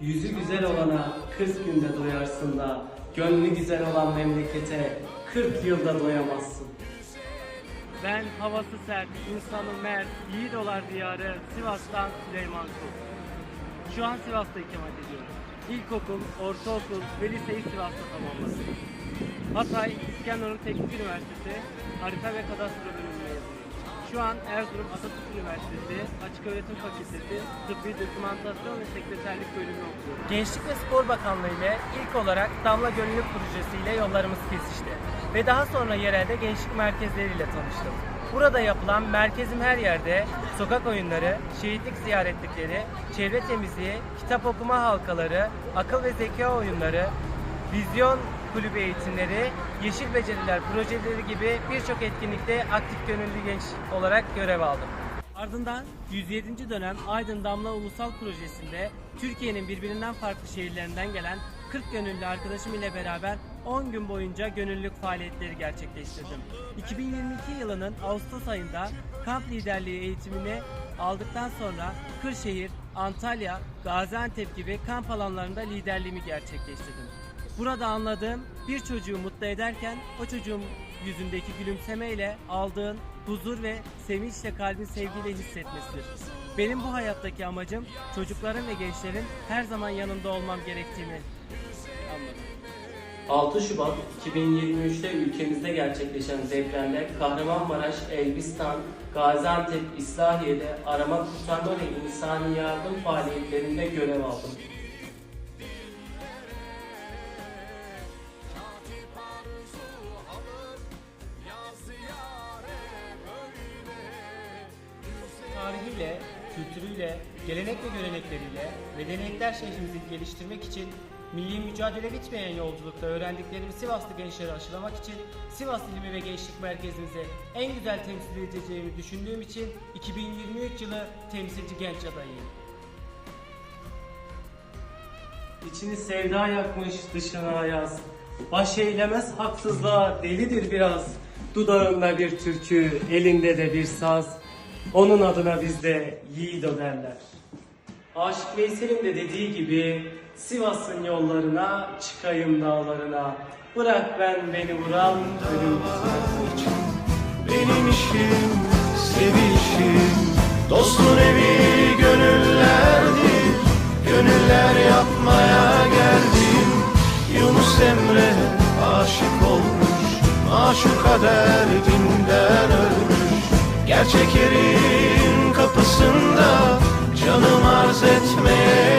Yüzü güzel olana 40 günde doyarsın da, gönlü güzel olan memlekete 40 yılda doyamazsın. Ben havası sert, insanı mert, yiğit olar diyarı Sivas'tan Süleyman Kul. Şu an Sivas'ta ikamet ediyorum. İlkokul, ortaokul ve liseyi Sivas'ta tamamladım. Hatay, İskenderun Teknik Üniversitesi Harita ve Kadastro bölümü. Şu an Erzurum Atatürk Üniversitesi Açık Öğretim Fakültesi Tıbbi Dokümantasyon ve Sekreterlik bölümü okuyorum. Gençlik ve Spor Bakanlığı ile ilk olarak Damla Gönüllülük Projesi ile yollarımız kesişti. Ve daha sonra yerelde gençlik merkezleriyle tanıştım. Burada yapılan merkezim her yerde sokak oyunları, şehitlik ziyaretlikleri, çevre temizliği, kitap okuma halkaları, akıl ve zeka oyunları, vizyon kulübü eğitimleri, yeşil beceriler projeleri gibi birçok etkinlikte aktif gönüllü genç olarak görev aldım. Ardından 107. dönem Aydın Damla Ulusal Projesi'nde Türkiye'nin birbirinden farklı şehirlerinden gelen 40 gönüllü arkadaşım ile beraber 10 gün boyunca gönüllülük faaliyetleri gerçekleştirdim. 2022 yılının Ağustos ayında kamp liderliği eğitimini aldıktan sonra Kırşehir, Antalya, Gaziantep gibi kamp alanlarında liderliğimi gerçekleştirdim. Burada anladığım bir çocuğu mutlu ederken o çocuğun yüzündeki gülümsemeyle aldığın huzur ve sevinçle kalbin sevgiyle hissetmesidir. Benim bu hayattaki amacım çocukların ve gençlerin her zaman yanında olmam gerektiğini anladım. 6 Şubat 2023'te ülkemizde gerçekleşen depremde Kahramanmaraş, Elbistan, Gaziantep, İslahiye'de arama kurtarma ve insani yardım faaliyetlerinde görev aldım. Tarihiyle, kültürüyle, gelenek ve görenekleriyle medeniyetler şehrimizi geliştirmek için milli mücadele bitmeyen yolculukta öğrendiklerimi Sivaslı gençlere aşılamak için Sivas İlmi ve Gençlik Merkezimize en güzel temsil edeceğimi düşündüğüm için 2023 yılı temsilci genç adayıyım. İçini sevda yakmış dışına ayaz. Baş eylemez haksızlığa delidir biraz. Dudağında bir türkü, elinde de bir saz. Onun adına bizde yiğido derler. Aşık Veysel'in de dediği gibi Sivas'ın yollarına, çıkayım dağlarına. Bırak ben beni vuran ölüm. Benim işim sevişim. Dostun evi gönüllerdir. Gönüller yapmaya geldim. Yunus Emre aşık olmuş derdinden ölmüş Gerçek yerin kapısında Canım arz etmeye